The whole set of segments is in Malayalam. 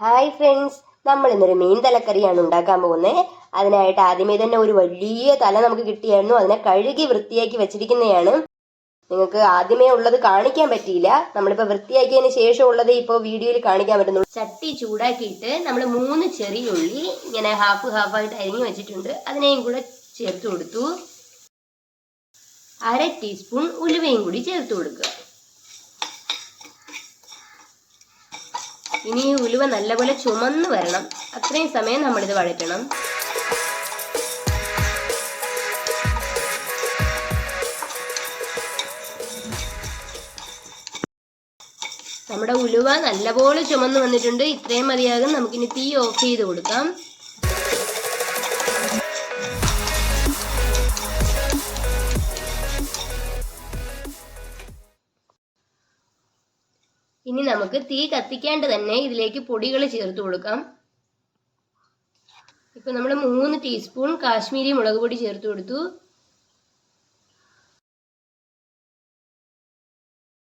ഹായ് ഫ്രണ്ട്സ് നമ്മൾ ഇന്നൊരു മീൻ തലക്കറിയാണ് ഉണ്ടാക്കാൻ പോകുന്നത് അതിനായിട്ട് ആദ്യമേ തന്നെ ഒരു വലിയ തല നമുക്ക് കിട്ടിയായിരുന്നു. അതിനെ കഴുകി വൃത്തിയാക്കി വെച്ചിരിക്കുന്നതാണ്. നിങ്ങൾക്ക് ആദ്യമേ ഉള്ളത് കാണിക്കാൻ പറ്റിയില്ല. നമ്മളിപ്പോൾ വൃത്തിയാക്കിയതിന് ശേഷം ഉള്ളത് ഇപ്പോൾ വീഡിയോയിൽ കാണിക്കാൻ പറ്റുന്നുള്ളൂ. ചട്ടി ചൂടാക്കിയിട്ട് നമ്മൾ മൂന്ന് ചെറിയ ഉള്ളി ഇങ്ങനെ ഹാഫ് ഹാഫായിട്ട് അരിഞ്ഞു വെച്ചിട്ടുണ്ട്. അതിനെയും കൂടെ ചേർത്ത് കൊടുത്തു. അര ടീസ്പൂൺ ഉലുവയും കൂടി ചേർത്ത് കൊടുക്കുക. ഇനി ഈ ഉലുവ നല്ലപോലെ ചുമന്ന് വരണം. അത്രയും സമയം നമ്മളിത് വഴറ്റണം. നമ്മുടെ ഉലുവ നല്ലപോലെ ചുമന്ന് വന്നിട്ടുണ്ട്. ഇത്രയും മതിയാകും. നമുക്കിനി തീ ഓഫ് ചെയ്ത് കൊടുക്കാം. ഇനി നമുക്ക് തീ കത്തിക്കാണ്ട് തന്നെ ഇതിലേക്ക് പൊടികൾ ചേർത്ത് കൊടുക്കാം. ഇപ്പൊ നമ്മൾ മൂന്ന് ടീസ്പൂൺ കാശ്മീരി മുളക് പൊടി ചേർത്ത് കൊടുത്തു.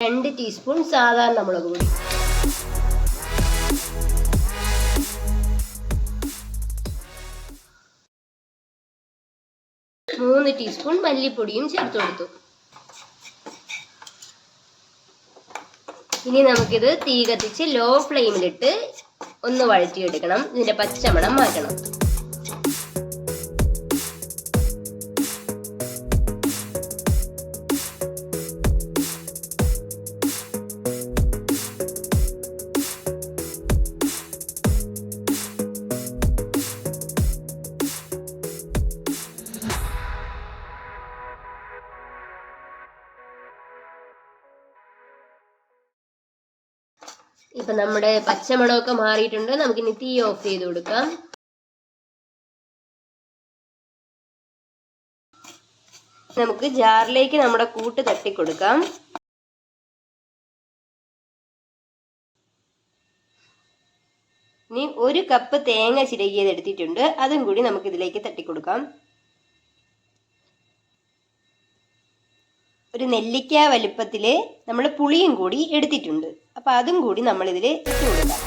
രണ്ട് ടീസ്പൂൺ സാധാരണ മുളക് പൊടി. മൂന്ന് ടീസ്പൂൺ മല്ലിപ്പൊടിയും ചേർത്ത് കൊടുത്തു. ഇനി നമുക്കിത് തീ കത്തിച്ച് ലോ ഫ്ലെയിമിലിട്ട് ഒന്ന് വഴറ്റിയെടുക്കണം. ഇതിന്റെ പച്ചമണം മാറ്റണം. ഇപ്പൊ നമ്മുടെ പച്ചമുളകൊക്കെ മാറിയിട്ടുണ്ട്. നമുക്കിനി തീ ഓഫ് ചെയ്ത് കൊടുക്കാം. നമുക്ക് ജാറിലേക്ക് നമ്മുടെ കൂട്ട് തട്ടി കൊടുക്കാം. ഇനി ഒരു കപ്പ് തേങ്ങ ചിരകിയത് എടുത്തിട്ടുണ്ട്. അതും കൂടി നമുക്ക് ഇതിലേക്ക് തട്ടിക്കൊടുക്കാം ഒരു നെല്ലിക്ക വലിപ്പത്തിൽ നമ്മൾ പുളിയും കൂടി എടുത്തിട്ടുണ്ട്. അപ്പൊ അതും കൂടി നമ്മൾ ഇതിൽ ഇട്ട് കൊടുക്കാം.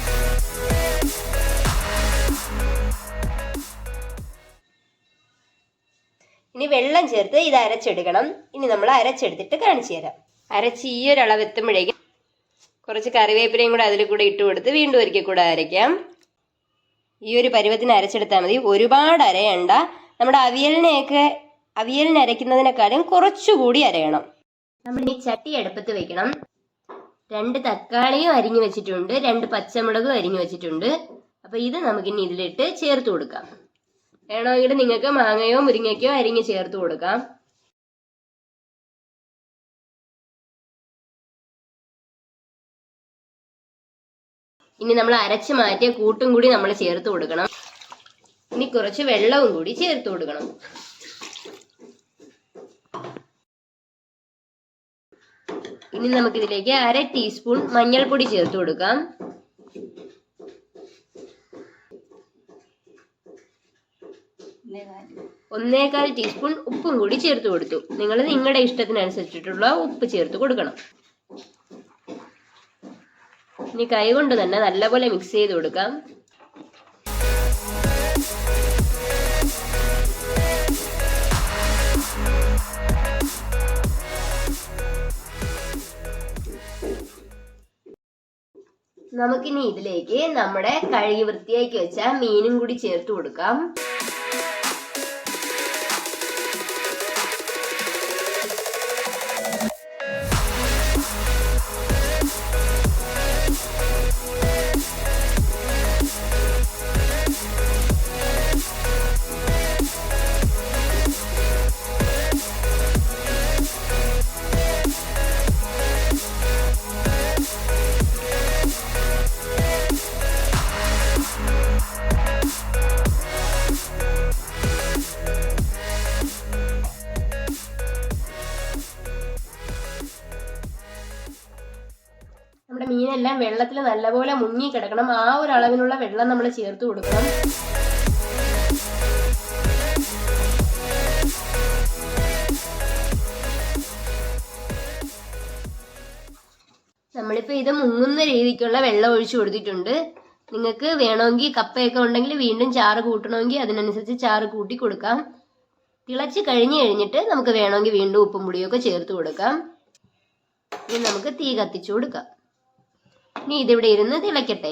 ഇനി വെള്ളം ചേർത്ത് ഇത് അരച്ചെടുക്കണം. ഇനി നമ്മൾ അരച്ചെടുത്തിട്ട് കാണിച്ചു തരാം. അരച്ച് ഈ ഒരു അളവെത്തുമ്പോഴേക്കും കുറച്ച് കറിവേപ്പിലയും കൂടെ അതിൽ കൂടെ ഇട്ട് കൊടുത്ത് വീണ്ടും ഒരിക്കൽ കൂടെ അരയ്ക്കാം. ഈ ഒരു പരുവത്തിന് അരച്ചെടുത്താൽ മതി. ഒരുപാട് അരയണ്ട. നമ്മുടെ അവിയലിനെയൊക്കെ അവിയലിന് അരയ്ക്കുന്നതിനേക്കാളും കുറച്ചുകൂടി അരയണം. നമ്മൾ ഈ ചട്ടി അടുപ്പത്ത് വെക്കണം. രണ്ട് തക്കാളിയും അരിഞ്ഞു വെച്ചിട്ടുണ്ട്. രണ്ട് പച്ചമുളകും അരിഞ്ഞു വെച്ചിട്ടുണ്ട്. അപ്പൊ ഇത് നമുക്കിനി ഇതിലിട്ട് ചേർത്ത് കൊടുക്കാം. വേണമെങ്കിൽ നിങ്ങൾക്ക് മാങ്ങയോ മുരിങ്ങയ്ക്കോ അരിഞ്ഞ് ചേർത്ത് കൊടുക്കാം. ഇനി നമ്മൾ അരച്ച് മാറ്റിയ കൂട്ടും കൂടി നമ്മൾ ചേർത്ത് കൊടുക്കണം. ഇനി കുറച്ച് വെള്ളവും കൂടി ചേർത്ത് കൊടുക്കണം. ഇനി നമുക്ക് നമുക്കിതിലേക്ക് അര ടീസ്പൂൺ മഞ്ഞൾപ്പൊടി ചേർത്ത് കൊടുക്കാം. ഒന്നേകാൽ ടീസ്പൂൺ ഉപ്പും കൂടി ചേർത്ത് കൊടുത്തു. നിങ്ങൾ നിങ്ങളുടെ ഇഷ്ടത്തിനനുസരിച്ചിട്ടുള്ള ഉപ്പ് ചേർത്ത് കൊടുക്കണം. ഇനി കൈ കൊണ്ട് തന്നെ നല്ലപോലെ മിക്സ് ചെയ്ത് കൊടുക്കാം. നമുക്കിനി ഇതിലേക്ക് നമ്മുടെ കഴുകി വൃത്തിയാക്കി വെച്ച മീനും കൂടി ചേർത്ത് കൊടുക്കാം. വെള്ളത്തിൽ നല്ലപോലെ മുങ്ങി കിടക്കണം. ആ ഒരു അളവിനുള്ള വെള്ളം നമ്മൾ ചേർത്ത് കൊടുക്കണം. നമ്മളിപ്പോൾ ഇത് മുങ്ങുന്ന രീതിക്കുള്ള വെള്ളം ഒഴിച്ചു കൊടുത്തിട്ടുണ്ട്. നിങ്ങൾക്ക് വേണമെങ്കിൽ കപ്പയൊക്കെ ഉണ്ടെങ്കിൽ വീണ്ടും ചാറ് കൂട്ടണമെങ്കിൽ അതിനനുസരിച്ച് ചാറ് കൂട്ടി കൊടുക്കാം. തിളച്ച് കഴിഞ്ഞ് കഴിഞ്ഞിട്ട് നമുക്ക് വേണമെങ്കിൽ വീണ്ടും ഉപ്പും പൊടിയൊക്കെ ചേർത്ത് കൊടുക്കാം. ഇനി നമുക്ക് തീ കത്തിച്ചു കൊടുക്കാം. ഇനി ഇതിവിടെ ഇരുന്ന് തിളയ്ക്കട്ടെ.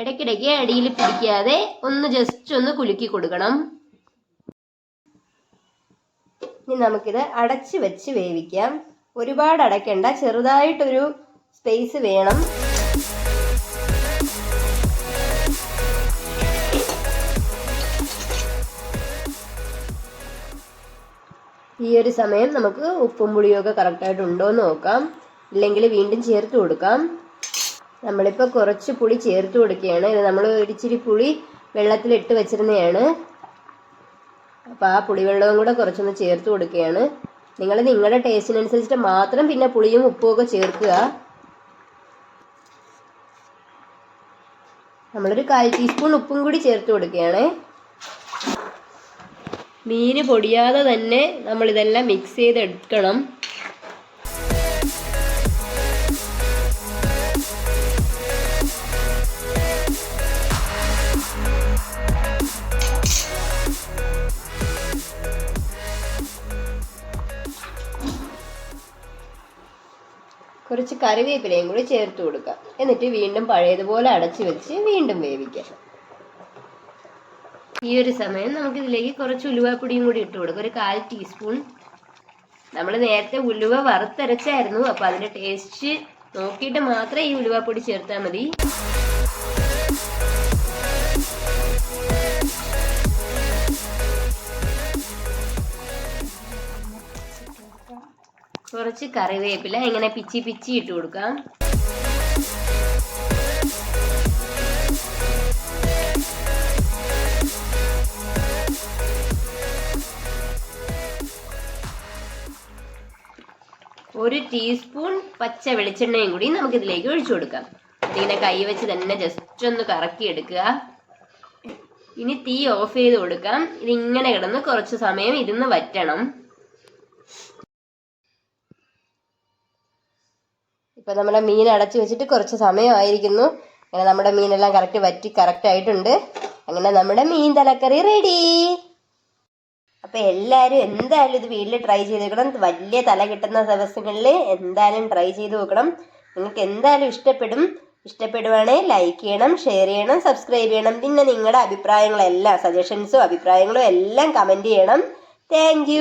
ഇടയ്ക്കിടയ്ക്ക് അടിയിൽ പിടിക്കാതെ ഒന്ന് ജസ്റ്റ് ഒന്ന് കുലുക്കി കൊടുക്കണം. ഇനി നമുക്കിത് അടച്ച് വെച്ച് വേവിക്കാം. ഒരുപാട് അടയ്ക്കണ്ട ചെറുതായിട്ടൊരു സ്പേസ് വേണം. ഈ ഒരു സമയം നമുക്ക് ഉപ്പും പുളിയൊക്കെ കറക്റ്റായിട്ട് ഉണ്ടോ എന്ന് നോക്കാം. ഇല്ലെങ്കിൽ വീണ്ടും ചേർത്ത് കൊടുക്കാം. നമ്മളിപ്പോൾ കുറച്ച് പുളി ചേർത്ത് കൊടുക്കുകയാണ്. ഇത് നമ്മൾ ഒരിച്ചിരി പുളി വെള്ളത്തിലിട്ട് വെച്ചിരുന്നതാണ് അപ്പോൾ ആ പുളിവെള്ളവും കൂടെ കുറച്ചൊന്ന് ചേർത്ത് കൊടുക്കുകയാണ്. നിങ്ങൾ നിങ്ങളുടെ ടേസ്റ്റിനനുസരിച്ചിട്ട് മാത്രം പിന്നെ പുളിയും ഉപ്പും ഒക്കെ ചേർക്കുക. നമ്മളൊരു കാൽ ടീസ്പൂൺ ഉപ്പും കൂടി ചേർത്ത് കൊടുക്കുകയാണ്. മീന് പൊടിയാതെ തന്നെ നമ്മളിതെല്ലാം മിക്സ് ചെയ്തെടുക്കണം. കുറച്ച് കറിവേപ്പിലയും കൂടി ചേർത്ത് കൊടുക്കാം. എന്നിട്ട് വീണ്ടും പഴയതുപോലെ അടച്ചു വെച്ച് വീണ്ടും വേവിക്കാം. ഈ ഒരു സമയം നമുക്ക് ഇതിലേക്ക് കുറച്ച് ഉലുവാപ്പൊടിയും കൂടി ഇട്ട് കൊടുക്കാം. ഒരു കാൽ ടീസ്പൂൺ. നമ്മൾ നേരത്തെ ഉലുവ വറുത്തരച്ചായിരുന്നു. അപ്പോൾ അതിന്റെ ടേസ്റ്റ് നോക്കിയിട്ട് മാത്രമേ ഈ ഉലുവാപ്പൊടി ചേർത്താൽ മതി. കുറച്ച് കറിവേപ്പില ഇങ്ങനെ പിച്ചി പിച്ചി ഇട്ട് കൊടുക്കാം. ഒരു ടീസ്പൂൺ പച്ച വെളിച്ചെണ്ണയും കൂടി നമുക്ക് ഇതിലേക്ക് ഒഴിച്ചു കൊടുക്കാം. ഇതിങ്ങനെ കൈ വെച്ച് തന്നെ ജസ്റ്റ് ഒന്ന് കറക്കി എടുക്കുക ഇനി തീ ഓഫ് ചെയ്ത് കൊടുക്കാം. ഇതിങ്ങനെ കിടന്ന് കുറച്ച് സമയം ഇരുന്ന് വറ്റണം. ഇപ്പൊ നമ്മുടെ മീൻ അടച്ചു വെച്ചിട്ട് കുറച്ച് സമയമായിരിക്കുന്നു. അങ്ങനെ നമ്മുടെ മീനെല്ലാം കറക്റ്റ് വറ്റി കറക്റ്റ് ആയിട്ടുണ്ട്. അങ്ങനെ നമ്മുടെ മീൻ തലക്കറി റെഡി അപ്പൊ എല്ലാരും എന്തായാലും ഇത് വീട്ടിൽ ട്രൈ ചെയ്ത് നോക്കണം. വലിയ തല കിട്ടുന്ന ദിവസങ്ങളിൽ എന്തായാലും ട്രൈ ചെയ്ത് നോക്കണം. നിങ്ങൾക്ക് എന്തായാലും ഇഷ്ടപ്പെടും. ഇഷ്ടപ്പെടുവാണെങ്കിൽ ലൈക്ക് ചെയ്യണം ഷെയർ ചെയ്യണം സബ്സ്ക്രൈബ് ചെയ്യണം. പിന്നെ നിങ്ങളുടെ അഭിപ്രായങ്ങളെല്ലാം സജഷൻസും അഭിപ്രായങ്ങളും എല്ലാം കമന്റ് ചെയ്യണം. താങ്ക്